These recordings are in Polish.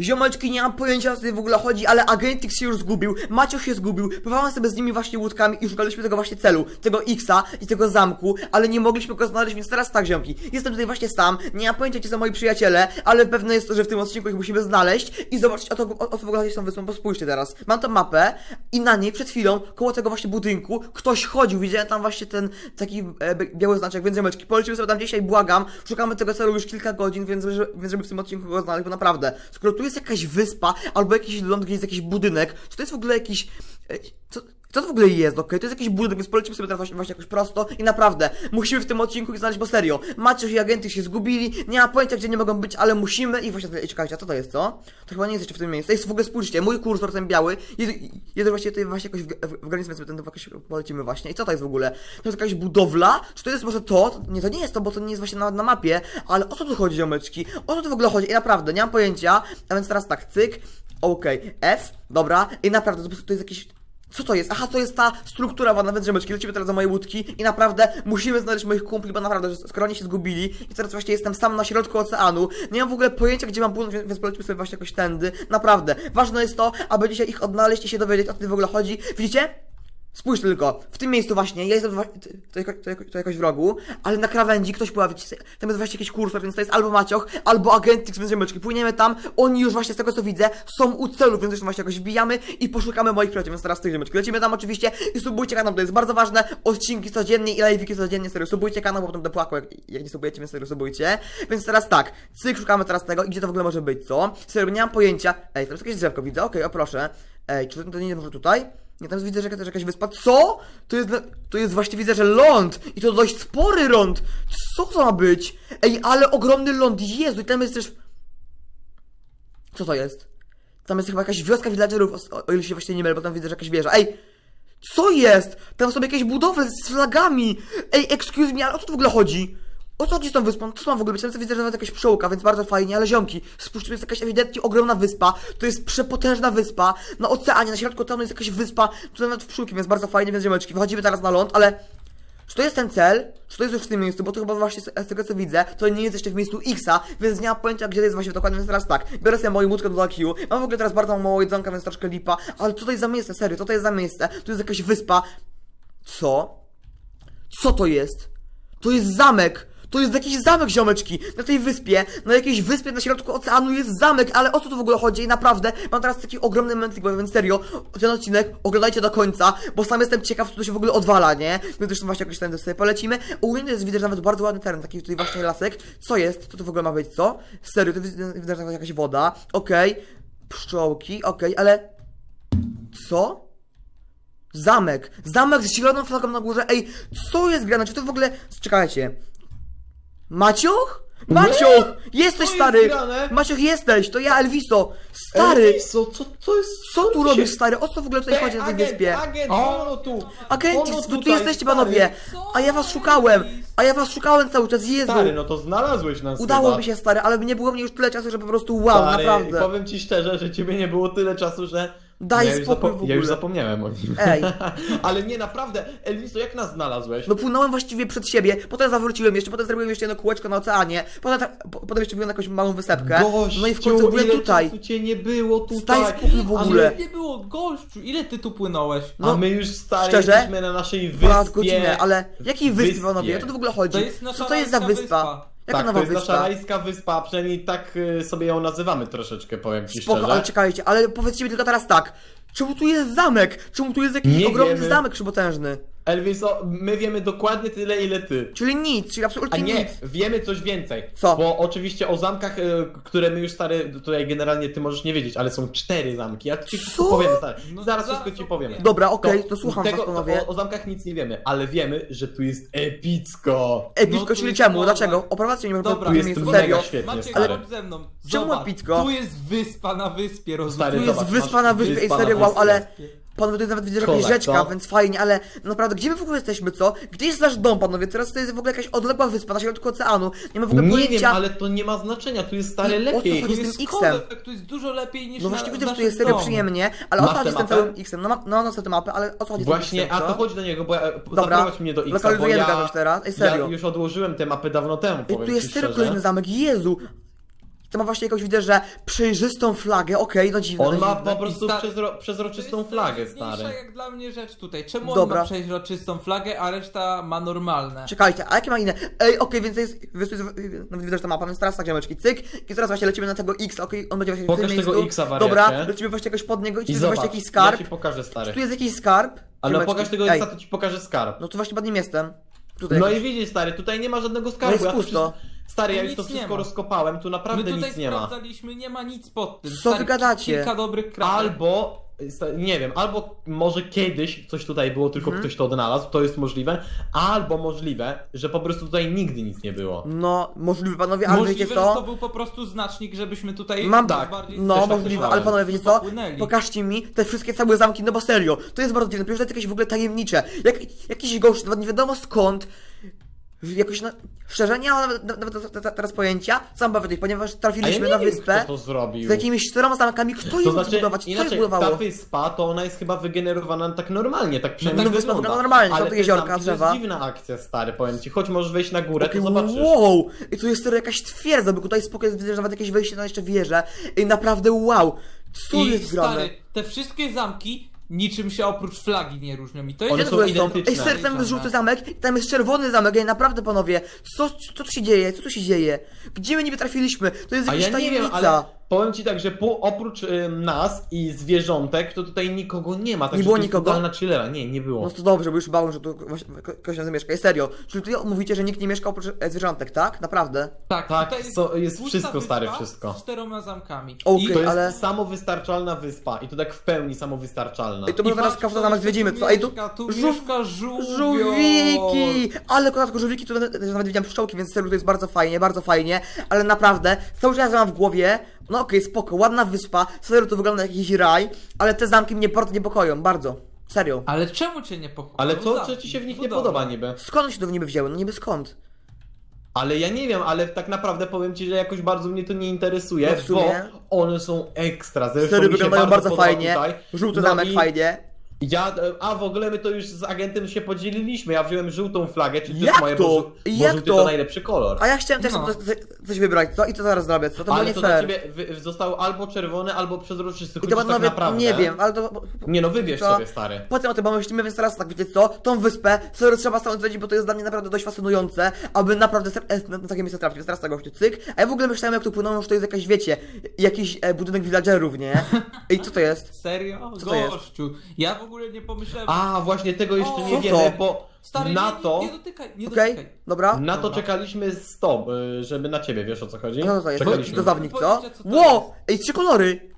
Ziomeczki, nie mam pojęcia co tutaj w ogóle chodzi, ale Agentix się już zgubił, Maciuś się zgubił, pływałem sobie z nimi właśnie łódkami i szukaliśmy tego właśnie celu, tego Xa i tego zamku, ale nie mogliśmy go znaleźć, więc teraz tak, ziomki, jestem tutaj właśnie sam, nie mam pojęcia, gdzie są moi przyjaciele, ale pewne jest to, że w tym odcinku ich musimy znaleźć i zobaczyć o, to, o, o co w ogóle chodzi z tą wyspą, bo spójrzcie teraz, mam tą mapę i na niej przed chwilą, koło tego właśnie budynku, ktoś chodził, widziałem tam właśnie ten taki e, bi- biały znaczek, więc ziomeczki, polecimy sobie tam dzisiaj, błagam, szukamy tego celu już kilka godzin, więc, że- więc żeby w tym odcinku go znaleźć, bo naprawdę, skoro tu jest jakaś wyspa, albo jakiś ląd, gdzie jest jakiś budynek, czy to jest w ogóle jakiś... e, Co, co to w ogóle jest, okej? To jest jakiś budynek, więc polecimy sobie teraz właśnie, właśnie jakoś prosto i naprawdę, musimy w tym odcinku ich znaleźć, bo serio, Maciuś i agenty się zgubili, nie ma pojęcia, gdzie nie mogą być, ale musimy i właśnie, czekajcie, a co to jest, co? To chyba nie jest jeszcze w tym miejscu, jest w ogóle, spójrzcie, mój kursor ten biały, jest, właśnie tutaj właśnie jakoś w, w, w granicy, więc ten jakoś polecimy właśnie. I co to jest w ogóle? To jest jakaś budowla? Czy to jest może to? Nie, to nie jest to, bo to nie jest właśnie na, na mapie, ale o co tu chodzi, ziomeczki? O co tu w ogóle chodzi? I naprawdę, nie mam pojęcia, a więc teraz tak, cyk, okej, F, dobra, i naprawdę, to jest jakiś... Co to jest? Aha, to jest ta struktura, bo nawet rzemeczki. Lecimy teraz za moje łódki i naprawdę musimy znaleźć moich kumpli, bo naprawdę, skoro oni się zgubili i teraz właśnie jestem sam na środku oceanu, nie mam w ogóle pojęcia, gdzie mam płynąć, więc- polecimy sobie właśnie jakoś tędy. Naprawdę, ważne jest to, aby dzisiaj ich odnaleźć i się dowiedzieć, o co w ogóle chodzi. Widzicie? Spójrz tylko, w tym miejscu właśnie, ja jestem to, to, to, jako- to jakoś w rogu, ale na krawędzi ktoś pływa, widzicie, tam jest właśnie jakiś kursor, więc to jest albo Macioch, albo Agentix, więc ziomeczki, płyniemy tam, oni już właśnie z tego co widzę, są u celu, więc już właśnie jakoś wbijamy i poszukamy moich przyjaciół, więc teraz tych ziomeczki, lecimy tam oczywiście i subujcie kanał, to jest bardzo ważne, odcinki codziennie i live'iki codziennie, serio, subujcie kanał, bo potem będę płakał, jak, jak nie subujecie, więc serio, subujcie, więc teraz tak, cyk, szukamy teraz tego i gdzie to w ogóle może być, co? Serio, nie mam pojęcia, ej, jest jakieś drzewko, widzę, okej, o proszę, ej, czy to nie może tutaj? Nie, tam widzę, że jakaś jakaś wyspa. Co? To jest, to jest właśnie, widzę, że ląd! I to dość spory ląd! Co to ma być? Ej, ale ogromny ląd, Jezu, i tam jest też... Co to jest? Tam jest chyba jakaś wioska villagerów, o, o ile się właśnie nie mylę, bo tam widzę, że jakaś wieża. Ej! Co jest? Tam są jakieś budowle z flagami! Ej, excuse me, ale o co tu w ogóle chodzi? O co chodzi z tą wyspą? Co to ma w ogóle być? Tam widzę, że nawet jakaś pszczółka, więc bardzo fajnie, ale ziomki, spójrzcie, jest jakaś ewidentnie ogromna wyspa, to jest przepotężna wyspa, na oceanie, na środku oceanu jest jakaś wyspa, tu nawet pszczółki, więc bardzo fajnie, więc ziomeczki, wychodzimy teraz na ląd, ale... Czy to jest ten cel? Czy to jest już w tym miejscu? Bo to chyba właśnie z tego co widzę, to nie jest jeszcze w miejscu Xa, więc nie mam pojęcia gdzie to jest właśnie dokładnie, więc teraz tak, biorę sobie moją łódkę do Q, mam w ogóle teraz bardzo mało jedzonka, więc troszkę lipa, ale co to jest za miejsce, serio, co to jest za miejsce? Tu jest jakaś wyspa. Co? Co to jest? To jest zamek! To jest jakiś zamek, ziomeczki! Na tej wyspie, na jakiejś wyspie na środku oceanu jest zamek, ale o co tu w ogóle chodzi? I naprawdę, mam teraz taki ogromny mętlik, więc serio, ten odcinek oglądajcie do końca, bo sam jestem ciekaw, co tu się w ogóle odwala, nie? Więc zresztą właśnie jakoś tam sobie polecimy. Ogólnie jest, widzę, że nawet bardzo ładny teren, taki tutaj właśnie lasek. Co jest? Co to w ogóle ma być, co? Serio, to widzę, widzę że jakaś woda, okej. Pszczołki, okej, ale... Co? Zamek! Zamek z zieloną flagą na górze. Ej, co jest grane? Czy to w ogóle. Czekajcie. Maciuch? Maciuch! Jesteś Co stary! jest grane? Maciuch jesteś! To ja Elviso! Stary! Elviso, co to jest? Co tu robisz, stary? O co w ogóle tutaj chodzi na tej wyspie? Agent, O! tu! Agenci, tu, tu tutaj, jesteście stary. panowie! Co A ja was jest? szukałem! A ja was szukałem cały czas, Jezu! Stary, no to znalazłeś nas Udało chyba. mi się, stary, ale nie było mnie już tyle czasu, że po prostu wow, Stary, naprawdę. powiem ci szczerze, że ciebie nie było tyle czasu, że... Daj ja spokój w ogóle. Ja już zapomniałem o nim. Ej. Ale nie, naprawdę, Elviso, jak nas znalazłeś? No płynąłem właściwie przed siebie, potem zawróciłem jeszcze, potem zrobiłem jeszcze jedno kółeczko na oceanie, potem, po- potem jeszcze byłem na jakąś małą wysepkę, Gościu, no i w końcu byłem ile tutaj. czasu cię nie było tutaj. Daj spokój w ogóle. Nie było gościu, ile ty tu płynąłeś? No, A my już stary szczerze? jesteśmy na naszej Ponad wyspie. godzinę, ale jakiej wyspy, Wyspie. panowie? O co tu w ogóle chodzi? To jest nasza Co to jest za wyspa? wyspa. Jaka tak, nowa to jest wyspa? nasza rajska wyspa, przynajmniej tak y, sobie ją nazywamy troszeczkę, powiem ci Spoko, szczerze. ale czekajcie, ale powiedzcie mi tylko teraz tak. Czemu tu jest zamek? Czemu tu jest jakiś Nie ogromny wiemy. zamek Elviso, my wiemy dokładnie tyle, ile ty. Czyli nic, czyli A absolutnie nie, nic. wiemy coś więcej. Co? Bo oczywiście o zamkach, y, które my już stary, tutaj generalnie ty możesz nie wiedzieć, ale są cztery zamki. Ja ci Co? powiem, stary. No Zaraz zaraz wszystko ci powiem. powiem. Dobra, okej, to słucham tego, was, panowie. O, o zamkach nic nie wiemy, ale wiemy, że tu jest epicko. Epicko, No tu czyli jest czemu? dobra. Dlaczego? Oprowadźcie mnie po Dobra. tym Tu jest miejscu, mega serio. świetnie, Maciek, stary. chodź ze mną. Czemu Zobacz, epicko? Tu jest wyspa na wyspie, Tu Stary, rozumiesz? jest zobacz, wyspa masz na wyspie, ej wyspa na serio, wow, wyspie. ale... Panowie, tutaj nawet widzę, że jakaś Kola, rzeczka, więc fajnie, ale naprawdę, gdzie my w ogóle jesteśmy, co? Gdzie jest nasz dom, panowie? Teraz to jest w ogóle jakaś odległa wyspa na środku oceanu. Nie ma w ogóle Nie pojęcia... wiem, ale to nie ma znaczenia, tu jest stary I o co lepiej. chodzi? Tu jest tym X-em. kolek, tu jest dużo lepiej niż No na, właśnie w widzę, że tu naszym jest serio domu. przyjemnie, ale o co Masz chodzi z tę tym mapę? całym X-em? No, ma- no, no, co tę mapę, ale o co chodzi z tym Właśnie, X-em, a to co? chodź do niego, bo ja, Dobra, zaprowadź mnie do X, bo lokalizujemy ja, kogoś teraz, ej ja serio. już odłożyłem tę mapę dawno temu, Ej, powiem tu jest serio szczerze. kolejny zamek, Jezu! To ma właśnie jakąś, widzę, że przejrzystą flagę, okej, no dziwne. On no ma dziwne. po prostu sta- przezro, przezroczystą To jest flagę, stary. jak dla mnie rzecz tutaj. Czemu Dobra. on ma przeźroczystą flagę, a reszta ma normalne? Czekajcie, a jakie ma inne? Ej, okej, więc to jest, więc to jest, nawet widać, że to mapa, więc teraz tak, ziomeczki, cyk, i teraz właśnie lecimy na tego X, okej, on będzie właśnie w Pokaż tym tego miejscu. X-a, wariacie. Dobra, lecimy właśnie jakoś pod niego i tu I jest zobacz, właśnie jakiś ja skarb. ci pokażę, stary. Tu jest jakiś skarb. Ale no Ziomeczki, pokaż tego ej, Xa, to ci pokażę skarb. No to właśnie pod nim jestem. Tutaj No jakoś. i widzisz, stary, tutaj nie ma żadnego No skarbu. jest ja to pusto. wszystko- Stary, ja już to nie wszystko ma. rozkopałem, tu My naprawdę tutaj nic nie ma. sprawdzaliśmy, nie ma nic pod tym. Co wy gadacie? Kilka dobrych kratek. Albo, sta- nie wiem, albo może kiedyś coś tutaj było, tylko Mhm. ktoś to odnalazł, to jest możliwe, albo możliwe, że po prostu tutaj nigdy nic nie było. No, możliwe panowie, ale Możliwe, wiecie że to co? był po prostu znacznik, żebyśmy tutaj Mam tak, bardziej No, Też tak możliwe, myślałem. ale panowie, wiecie co? Popłynęli. Pokażcie mi te wszystkie całe zamki, no bo serio, to jest bardzo dziwne, przecież to jest jakieś w ogóle tajemnicze. Jak, jakiś gość, nawet nie wiadomo skąd, jakoś na... Szczerze, nie mam nawet, nawet te- te- teraz pojęcia, co mam powiedzieć, ponieważ trafiliśmy na wyspę kto to zrobił. z jakimiś czteroma zamkami, kto je To znaczy, zbudować, co je inaczej, zbudowało? ta wyspa, to ona jest chyba wygenerowana tak normalnie, tak przynajmniej no, wyspa wygląda. normalnie, są Ale tu te jeziorka, zamki drzewa. To jest dziwna akcja, stary, powiem ci. Choć możesz wejść na górę, to zobaczysz. Wow! I tu jest teraz jakaś twierdza, bo tutaj spokojnie widzę, że nawet jakieś wejście na jeszcze wieżę. I naprawdę wow! Co I jest grane? stary, te wszystkie zamki niczym się oprócz flagi nie różnią. I to jest One są identyczne. Ej, ser, tam jest żółty zamek, i tam jest czerwony zamek, ej, naprawdę panowie, co, co tu się dzieje, co tu się dzieje? Gdzie my niby trafiliśmy? To jest A jakaś ja nie wiem, tajemnica. ale powiem ci tak, że po, oprócz ym, nas i zwierzątek, to tutaj nikogo nie ma. Także było to jest nikogo? totalna chillera. Nie, nie było. No to dobrze, bo już bałem, że tu ktoś tam mieszka. Ej, serio, czyli tutaj mówicie, że nikt nie mieszka oprócz e, zwierzątek, tak? Naprawdę? Tak, Tak, tutaj so- jest wszystko, wyspa wszystko. Z czteroma zamkami. Okej, I To jest ale- samowystarczalna wyspa i to tak w pełni samowystarczalna. Ej, to może I teraz kto zamek zwiedzimy, co? Ej, tu... tu mieszka żółwio. Żółwiki! Ale kozacko żółwiki, tu nawet, nawet widziałem pszczołki, więc serio to jest bardzo fajnie, bardzo fajnie, ale naprawdę, cały czas mam w głowie, no okej, spoko, ładna wyspa, serio to wygląda jak jakiś raj, ale te zamki mnie bardzo niepokoją, bardzo, serio. Ale czemu cię nie pokoją? Ale co, Zamki, co ci się w nich nie budowa. podoba niby? Skąd się to niby wzięły? No niby skąd? Ale ja nie wiem, ale tak naprawdę powiem ci, że jakoś bardzo mnie to nie interesuje, No w sumie. bo one są ekstra. Zresztą się wyglądają bardzo podoba fajnie, Tutaj. żółty No zamek i fajnie. Ja, e, a w ogóle my to już z agentem się podzieliliśmy. Ja wziąłem żółtą flagę, czyli to Jak jest moje, to? bo, Jak żółty to? to najlepszy kolor. A ja chciałem też No. coś, coś wybrać, co? I co teraz zrobię, co? To Ale nie to dla fair. ciebie wy, został albo czerwony, albo przezroczysty. I to tak panowie, naprawdę... nie wiem, ale to... Nie no, wybierz Co? sobie, stary. Potem o tym pomyślimy, więc teraz tak, wiecie co? Tą wyspę, serio trzeba stąd zwiedzić, bo to jest dla mnie naprawdę dość fascynujące, aby naprawdę na, takie miejsce trafić, więc teraz tak gościu, cyk. A ja w ogóle myślałem, jak tu płynął, że to jest jakaś, wiecie, jakiś e, budynek villagerów, nie? Ej, co to jest? Serio? Co to jest? Gościu. Ja w ogóle nie pomyślałem... A, właśnie tego jeszcze O, nie co wiemy, to? bo Stary, na nie, nie, to... nie dotykaj, nie Okej, dotykaj. dobra. Na to Dobra. czekaliśmy z tobą, y, żeby na ciebie, wiesz o co chodzi? No to, jest, Czekaliśmy. dozownik, co? Powiedzcie, co to Wow! Ej, trzy kolory!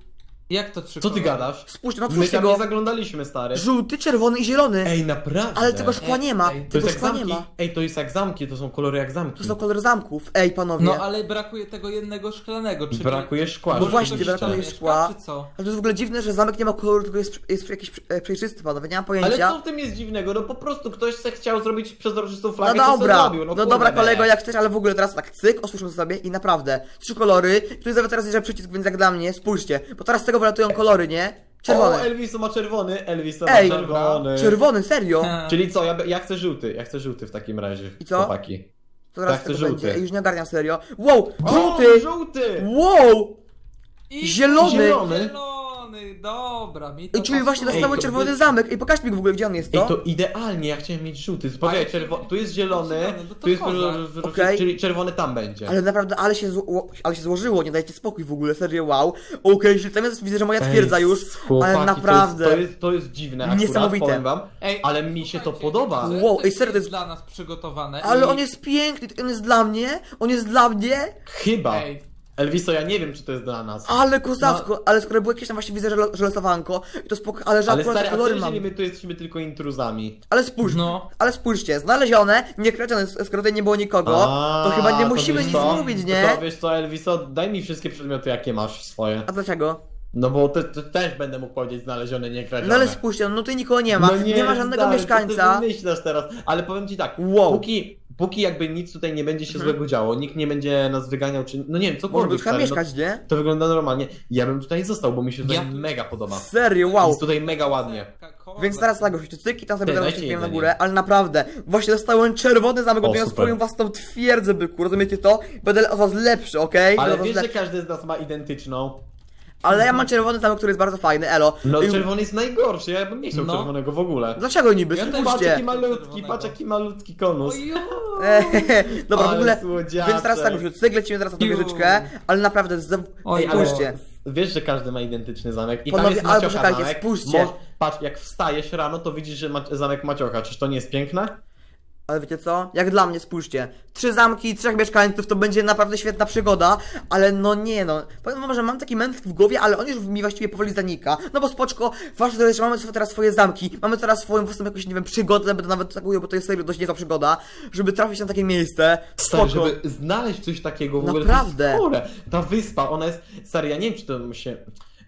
Jak to trzy Co ty kolory? gadasz? Spójrzcie, no My tam nie zaglądaliśmy, stary. Żółty, czerwony i zielony. Ej, naprawdę? Ale tego szkła Ej, nie ma. ej, To Tego jest jak szkła nie zamki. ma. Ej, to jest jak zamki, to są kolory jak zamki. To są kolory zamków. Ej, panowie. No ale brakuje tego jednego szklanego, czyli... Brakuje szkła. No Może właśnie, ktoś tam brakuje mieszka, szkła. Czy co? Ale to jest w ogóle dziwne, że zamek nie ma koloru, tylko jest, jest jakiś e, przejrzysty, panowie, nie mam Ale pojęcia. co w tym jest dziwnego? No po prostu ktoś se chciał zrobić przezroczystą No flagę, to se dobra, zrobił. no, No, kurde, dobra kolego, jak chcesz, ale w ogóle teraz tak cyk, otwórzmy sobie i naprawdę, trzy kolory, tu jest nawet teraz jeszcze przycisk, więc jak dla mnie, spójrzcie, bo teraz tego wylatują kolory, nie? O, Czerwony. Elviso ma czerwony, Elviso Ej, ma czerwony. Czerwony, serio? Czyli co, ja, ja chcę żółty, ja chcę żółty w takim razie. I co? Chłopaki. To teraz tak, to żółty. będzie, już nie ogarniam serio. Wow, O, żółty! żółty! Wow! I Zielony. Zielony. Dobra, mi to Ej, czyli właśnie pasuje. Ej, dostały to czerwony zamek. Ej, pokaż mi w ogóle, gdzie on jest, Ej, to? to idealnie, ja chciałem mieć żółty. Spokojnie, Ale- czerwo... tu jest zielony, Zielony, no to tu jest kozak. Okej. czyli czerwony tam będzie. Ale naprawdę, ale się, zło, ale się złożyło, nie dajcie spokój w ogóle, serio, wow. Okej, czyli tam jest, widzę, że moja twierdza Ej, już, chłopaki, ale naprawdę. To jest, to jest, to jest dziwne akurat, Niesamowite. powiem wam. Ej, ale mi się to słuchajcie, podoba. coś Wow, ej, jest serio, to jest- dla nas przygotowane. Ale i... on jest piękny, on jest dla mnie, on jest dla mnie, Chyba. Ej, Elviso, ja nie wiem, czy to jest dla nas. ale kozacko, ale skoro było jakieś tam właśnie widzę, że, lo- że losowanko, i to spoko, ale akurat stary, a co kolory mam. jeżeli my tu jesteśmy tylko intruzami? Ale spójrz, No. ale spójrzcie, znalezione, niekradzione, skoro tutaj nie było nikogo, to chyba nie musimy wiesz nic co? mówić, nie? To wiesz co, Elviso, daj mi wszystkie przedmioty, jakie masz swoje. A dlaczego? No bo te, te, też będę mógł powiedzieć znalezione, nie kradzione. No ale spójrzcie, no tutaj nikogo nie ma, No nie, ma żadnego stary, mieszkańca. Co ty wymyślasz teraz? Ale powiem ci tak, Wow. póki, póki jakby nic tutaj nie będzie się Mhm. złego działo, nikt nie będzie nas wyganiał, czy no nie wiem, Może cokolwiek, by chyba stary, no, mieszkać, nie? to wygląda normalnie. Ja bym tutaj został, bo mi się tutaj Ja mega podoba. Serio, wow. Jest tutaj mega ładnie. Więc teraz tak, już cyk i tam sobie właśnie na górę, ale naprawdę, właśnie dostałem czerwony zamek, O, będę miał super. swoją własną twierdzę, byku, rozumiecie to? Będę o was lepszy, okej? Ale Będę o wiesz, was że lepszy. każdy z nas ma identyczną. Ale ja mam czerwony zamek, który jest bardzo fajny, elo. No I- czerwony jest najgorszy, ja bym nie chciał No. czerwonego w ogóle. Dlaczego niby? Ja też Patrz Spójrzcie. jaki malutki, Czerwonego. patrz jaki malutki konus. Ojo. Dobra, w Ale ogóle, słodziaczek. więc teraz tak, już cyk, lecimy teraz na tą Ju. wieżyczkę, ale naprawdę, z... Oj, Ej, ale spójrzcie. wiesz, że każdy ma identyczny zamek i Panowie, tam jest Maciocha poczekajcie, zamek. spójrzcie. patrz, jak wstajesz rano, to widzisz, że ma zamek Maciocha. Czyż to nie jest piękne? Ale wiecie co? Jak dla mnie, spójrzcie. Trzy zamki, trzech mieszkańców, to będzie naprawdę świetna przygoda, ale no nie no. Powiem wam, że mam taki mętlik w głowie, ale on już mi właściwie powoli zanika. No bo spoczko, ważne to jest, że mamy teraz swoje zamki, mamy teraz swoją własną jakąś, nie wiem, przygodę, będę nawet tak mówił, bo to jest serio dość niezła przygoda, żeby trafić na takie miejsce. Stary, Spoko. żeby znaleźć coś takiego w ogóle. Naprawdę. To jest chore. Ta wyspa, ona jest. Stary, ja nie wiem, czy to się.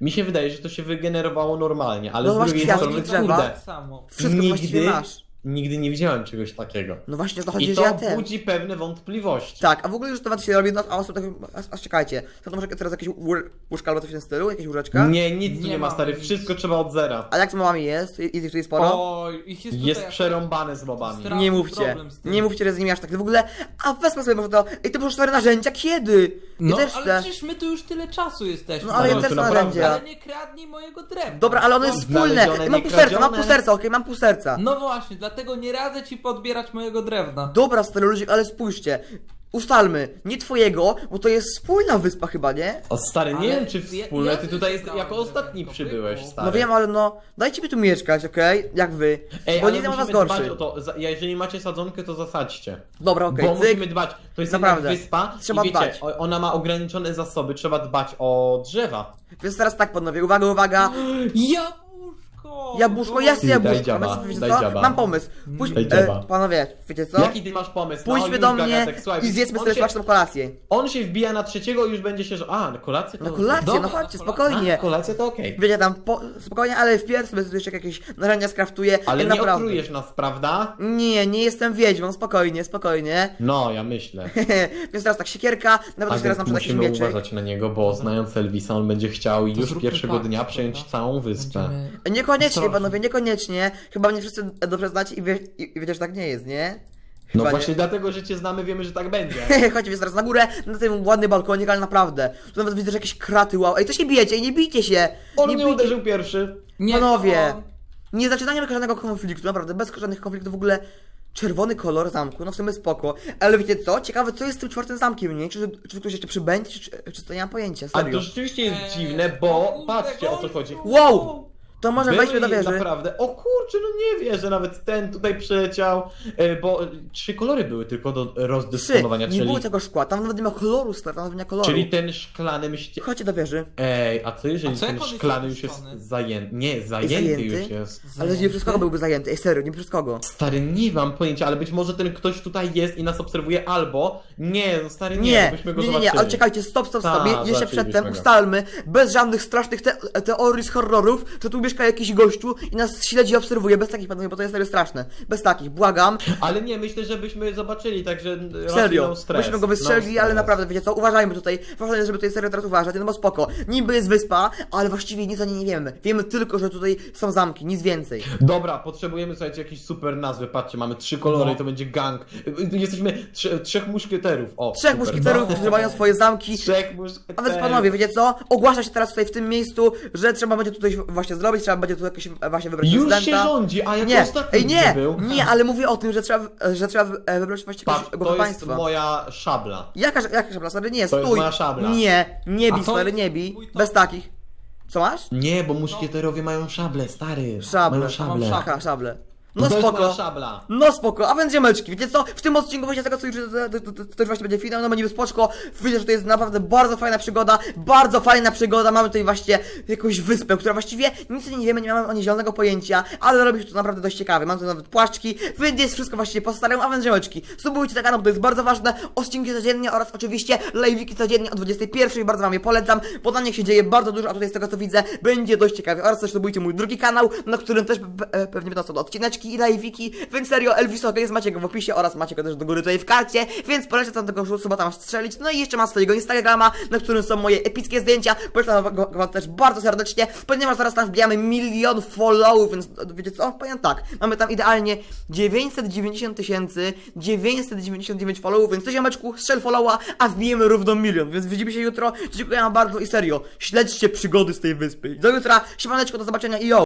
Mi się wydaje, że to się wygenerowało normalnie, ale No z masz drugiej kwiatki, strony, drzewa. kurde, Tak samo. Wszystko właściwie nigdy, masz. Nigdy nie widziałem czegoś takiego. No właśnie o to chodzi, I że ja to też. budzi pewne wątpliwości. Tak, a w ogóle już temat się robi, no, a osób tak, a, a czekajcie, to może teraz jakieś łóż- łóżka albo coś w tym stylu, jakieś łóżeczka? Nie, nic tu Nie nie ma, ma stary, nic. wszystko trzeba od zera. A jak z mobami jest? I- Jest ich tutaj sporo? Oj, ich jest, Jest tutaj przerąbane z mobami. Stra- Nie mówcie, problem z tym. nie mówcie, że z nimi aż tak. W ogóle, a wezmę sobie może to, ej, ty możesz cztery narzędzia, kiedy? No, ja też ale chcę. przecież my tu już tyle czasu jesteśmy. No ale ja No, też to narzędzia. Ale nie kradnij mojego drewna. Dobra, ale ono jest wspólne. Znalezione, mam pół serca, mam pół serca, okej, mam pół serca. No właśnie, dlatego nie radzę ci podbierać mojego drewna. Dobra, stary ludzik, ale spójrzcie. Ustalmy, nie twojego, bo to jest wspólna wyspa chyba, nie? O stary, nie Ale wiem czy ja- wspólne, ja ty też tutaj jest, jako ostatni przybyłeś, byku. stary. No wiem, ale no, dajcie mi tu mieszkać, okej? Jak wy. Ej, bo ale nie wiem, was musimy dbać gorszy. o to, za- jeżeli macie sadzonkę, to zasadźcie. Dobra, okej, Bo cyk. musimy dbać, to jest Naprawdę. wyspa Trzeba i wiecie, dbać. o- ona ma ograniczone zasoby, trzeba dbać o drzewa. Więc teraz tak, panowie, uwaga, uwaga. Jabłuszko! Jabłuszko, jest Ty, jabłuszko. daj dziaba, Wiecie daj co? dziaba. Mam pomysł. Pójdź, Daj e, panowie, wiecie co? Jaki ty masz pomysł? Pójdźmy no, do już, mnie Gagatek, słuchaj, i zjedzmy on sobie się- smaczną kolację. On się wbija na trzeciego i już będzie się, że... A, na kolację to... Na kolację, no chodźcie, na spokojnie. A, kolację to okej. Wiecie tam, po, spokojnie, ale wpierw sobie jeszcze jakieś narzędzia skraftuję. Ale i nie naprawdę. okrujesz nas, prawda? Nie, nie jestem wiedźmą, spokojnie, spokojnie. No, ja myślę. Więc teraz tak, siekierka, nawet się teraz nam Agent, jakiś musimy mieczek. uważać na niego, bo znając Elvisa, on będzie chciał już zróbmy pierwszego tak, dnia przejąć całą wyspę. Będziemy- Niekoniecznie, Ostrożnie. panowie, niekoniecznie. Chyba mnie wszyscy dobrze znacie i, wie, i, i wiecie, że tak nie jest, nie? No Chyba właśnie dlatego, że cię znamy, wiemy, że tak będzie. Chodźcie więc teraz na górę, na tym ładny balkonik, ale naprawdę. Tu nawet widzę, że jakieś kraty, wow. Ej, co się bijecie? Nie bijcie się! On nie mnie bijcie. uderzył pierwszy. Nie, Panowie. to on. Nie zaczynajmy żadnego konfliktu, naprawdę, bez żadnych konfliktów w ogóle. Czerwony kolor zamku, no w sumie spoko. Ale wiecie co? Ciekawe, co jest z tym czwartym zamkiem, nie? Czy, czy ktoś jeszcze przybędzie, czy, czy, to nie mam pojęcia, A serio. to rzeczywiście jest Eee, dziwne, bo kurde, patrzcie o co chodzi. Wow! To może Były wejdźmy do wieży. Naprawdę. O kurczę, no nie wierzę, nawet ten tutaj przyleciał, e, bo trzy kolory były tylko do Trzy, rozdysponowania, nie czyli, było tego szkła, tam nawet nie ma koloru, stary, tam nawet nie ma koloru. czyli ten szklany myślicie... Chodźcie do wieży. Ej, a co jeżeli A co ten szklany już jest zajęty? Nie, zajęty, zajęty? już jest. Ale nie przez kogo byłby zajęty, ej serio, nie przez kogo. Stary, nie mam pojęcia, ale być może ten ktoś tutaj jest i nas obserwuje, albo... Nie, no stary, nie, Nie, byśmy go nie, nie, nie, zobaczyli. ale czekajcie, stop, stop, stop. Ta, Je, jeszcze przedtem go. ustalmy, bez żadnych strasznych te teorii z horrorów, że tu mieszka jakiś gościu i nas śledzi i obserwuje, bez takich panowie, bo to jest serio straszne. Bez takich, błagam. Ale nie, myślę, że byśmy zobaczyli, także raczej Serio, no stres. byśmy go wystrzelili, no ale naprawdę, wiecie co, uważajmy tutaj. Ważne jest, żeby tutaj serio teraz uważać, no bo spoko. Niby jest wyspa, ale właściwie nic o niej nie wiemy. Wiemy tylko, że tutaj są zamki, nic więcej. Dobra, potrzebujemy, słuchajcie, jakieś super nazwy. Patrzcie, mamy trzy kolory No. i to będzie gang. Jesteśmy trze, trzech muszkieterów. O, Trzech super. muszkieterów, którzy mają swoje zamki. Trzech muszkieterów. A więc panowie, wiecie co? Ogłasza się teraz tutaj w tym miejscu, że trzeba będzie tutaj właśnie zrobić, trzeba będzie tu jakoś e, właśnie wybrać Już się prezydenta. rządzi, a jak Nie, ostatni ej nie, był? nie, ale mówię o tym, że trzeba, że trzeba e, wybrać właśnie Patrz, jakiegoś to jest państwa. moja szabla. Jaka, jaka szabla, stary? Nie, To jest stój. moja szabla. Nie, nie A bij, to stary, nie bij. mój. Bez takich. Co masz? Nie, bo muszkieterowie mają szable, stary. Szable. Mają szable. Mam Aha, szable. No to jest moja spoko. szabla. No spoko, a więc ziomeczki, wiecie co? W tym odcinku właśnie z tego co już, to, to, to, to już właśnie będzie finał, no bo niby spoczko. Widzę, że to jest naprawdę bardzo fajna przygoda, bardzo fajna przygoda. Mamy tutaj właśnie jakąś wyspę, która właściwie nic nie wiemy, nie mamy o niej zielonego pojęcia, ale robi się to naprawdę dość ciekawe. Mam tu nawet płaszczki, więc jest wszystko właściwie po staremu, a więc ziomeczki. Subujcie ten kanał, bo to jest bardzo ważne. Odcinki codziennie oraz oczywiście live'iki codziennie o 21, bardzo wam je polecam, bo na nich się dzieje bardzo dużo, a tutaj z tego co widzę, będzie dość ciekawie. Oraz też subujcie mój drugi kanał, na którym też pe- pe- pewnie będą są odcineczki. Updateki i live'iki, więc serio, Elvis OK, macie go w opisie oraz macie go też do góry tutaj w karcie, więc polecam tam tego suba tam strzelić, no i jeszcze mam swojego Instagrama, na którym są moje epickie zdjęcia, polecam go, go też bardzo serdecznie, ponieważ zaraz tam wbijamy milion followów, więc e, wiecie co, powiem tak, mamy tam idealnie 990 tysięcy, 999 followów, więc ty ziomeczku, strzel followa, a wbijemy równo milion, więc widzimy się jutro, dziękuję wam bardzo i serio, śledźcie przygody z tej wyspy. Do jutra, siemaneczko, do zobaczenia i yo!